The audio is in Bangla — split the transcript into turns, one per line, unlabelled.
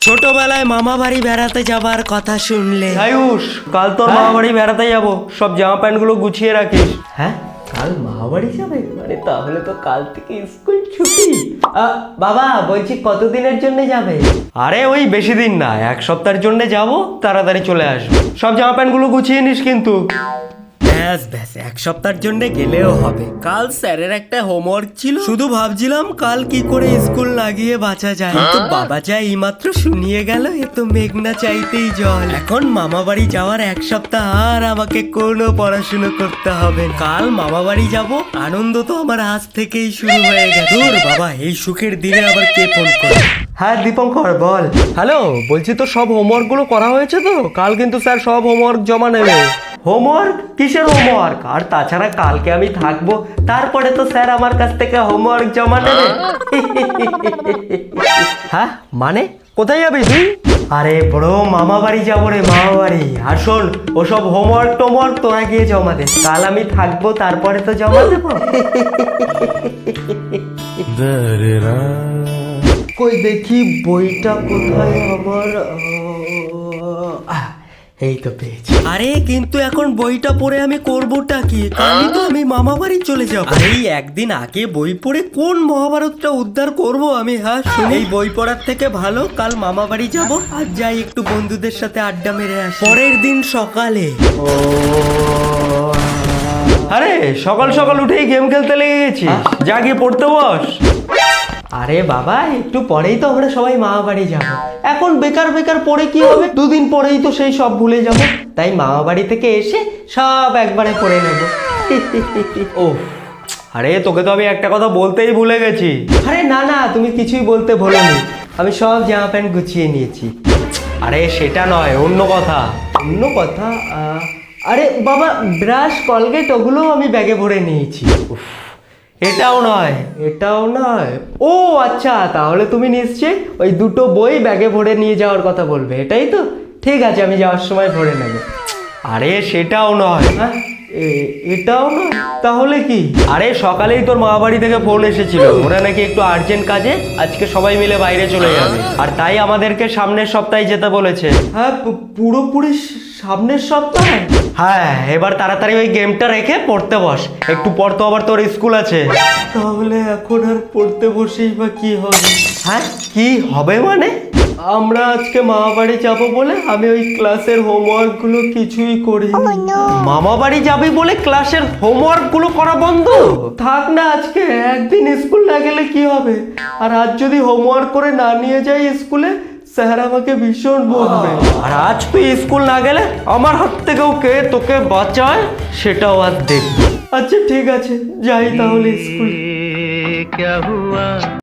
ছোটবেলায় মামা বাড়ি বেড়াতে যাবার কথা শুনলে।
আয়ুষ কাল তোর মামা বাড়ি বেড়াতে যাব। সব জামা প্যান্টগুলো গুছিয়ে রাখিস। হ্যাঁ? কাল মামা বাড়ি যাবে? মানে তাহলে তো কাল থেকে স্কুল ছুটি। বাবা বলছি কতদিনের জন্য যাবে? আরে ওই বেশি দিন না এক সপ্তাহের জন্য যাব তাড়াতাড়ি চলে আসব। সব জামা প্যান্টগুলো গুছিয়ে নিস কিন্তু।
ব্যাস ব্যাস এক সপ্তাহের জন্য গেলেও হবে। কাল স্যারের একটা হোমওয়ার্ক ছিল। শুধু ভাবছিলাম কাল কি করে স্কুল লাগিয়ে বাঁচা যায়। কিন্তু বাবা যা এইমাত্র শুনিয়ে গেল এ তো মেঘনা চাইতেই জল। এখন মামা বাড়ি যাওয়ার এক সপ্তাহ আর আমাকে কোনো পড়াশুনো করতে হবে। না। কাল মামা বাড়ি যাব আনন্দ তো আমার আজ থেকেই শুরু হয়ে গেছে। দূর বাবা এই সুখের দিনে আবার কে ফোন করে
হ্যাঁ দীপঙ্কর বল। হ্যালো বলছি তো সব হোমওয়ার্কগুলো করা হয়েছে তো? কাল কিন্তু স্যার সব হোমওয়ার্ক জমা নেবে। হোমওয়ার্ক কিসের হোমওয়ার্ক আর তাছাড়া কালকে আমি থাকব। তারপরে তো স্যার আমার কাছ থেকে হোমওয়ার্ক জমা নেবে হ্যাঁ? মানে? কোথায় যাবি তুই? আরে বড় মামা বাড়ি যাব রে মামা বাড়ি। আর শোন ওসব হোমওয়ার্ক টোমওয়ার্ক তোরা গিয়ে জমা দে। কাল আমি থাকব তারপরে তো জমা দেবো। কই দেখি বইটা কোথায় আমার? এই তো পেয়েছি।
আরে কিন্তু এখন বইটা পড়ে আমি করবোটা কি? কালই তো আমি মামা বাড়ি চলে যাব। এই একদিন আগে বই পড়ে কোন মহাভারতটা উদ্ধার করব আমি হ্যাঁ? শুনি এই বই পড়ার থেকে ভালো কাল মামা বাড়ি যাব আর যাই একটু বন্ধুদের সাথে আড্ডা মেরে আসি। পরের দিন সকালে।
ও আরে সকাল সকাল উঠেই গেম খেলতে লেগে গেছি যা গিয়ে পড়তে বস। আরে বাবা একটু পরেই তো আমরা সবাই মামা বাড়ি যাব। এখন বেকার বেকার পরে কি হবে? দুদিন পরেই তো সেই সব ভুলে যাব। তাই মামা বাড়ি থেকে এসে সব একবারে পরে নেব। ও আরে তোকে তো আমি একটা কথা বলতেই ভুলে গেছি। আরে না না তুমি কিছুই বলতে ভুলোনি। আমি সব জামা প্যান্ট গুছিয়ে নিয়েছি। আরে সেটা নয় অন্য কথা। অন্য কথা আহ, আরে বাবা ব্রাশ কলগেট ওগুলো আমি ব্যাগে ভরে নিয়েছি। উফ, এটাও নয় এটাও নয়। ও আচ্ছা তাহলে তুমি নিশ্চয়ই ওই দুটো বই ব্যাগে ভরে নিয়ে যাওয়ার কথা বলবে, এটাই তো? ঠিক আছে, আমি যাওয়ার সময় ভরে নেব। আরে, সেটাও নয় হ্যাঁ? এটাও নয়? তাহলে কি? আরে, সকালেই তোর মা বাড়ি থেকে ফোন এসেছিল। ওরা নাকি একটু আর্জেন্ট কাজে, আজকে সবাই মিলে বাইরে চলে যাবে। আর তাই আমাদেরকে সামনের সপ্তাহে যেতে বলেছে। হ্যাঁ পুরোপুরি সামনের সপ্তাহে? হ্যাঁ এবার তাড়াতাড়ি ওই গেমটা রেখে পড়তে বস। একটু পর তো আবার তোর স্কুল আছে। তাহলে এখন আর পড়তে বসেই বা কি হবে? হ্যাঁ কি হবে মানে? আমরা আজকে মামা বাড়ি যাব বলে আমি ওই ক্লাসের হোমওয়ার্কগুলো কিছুই করি মামা বাড়ি যাবি বলে ক্লাসের হোমওয়ার্কগুলো করা বন্ধ? থাক না আজকে একদিন স্কুল না গেলে কি হবে? আর আজ যদি হোমওয়ার্ক করে না নিয়ে যাই স্কুলে স্যার আমাকে ভীষণ বলবে। আর আজ তুই স্কুল না গেলে আমার হাত থেকে ওকে তোকে বাঁচায় সেটাও আর দেখবি। আচ্ছা ঠিক আছে। যাই তাহলে স্কুল।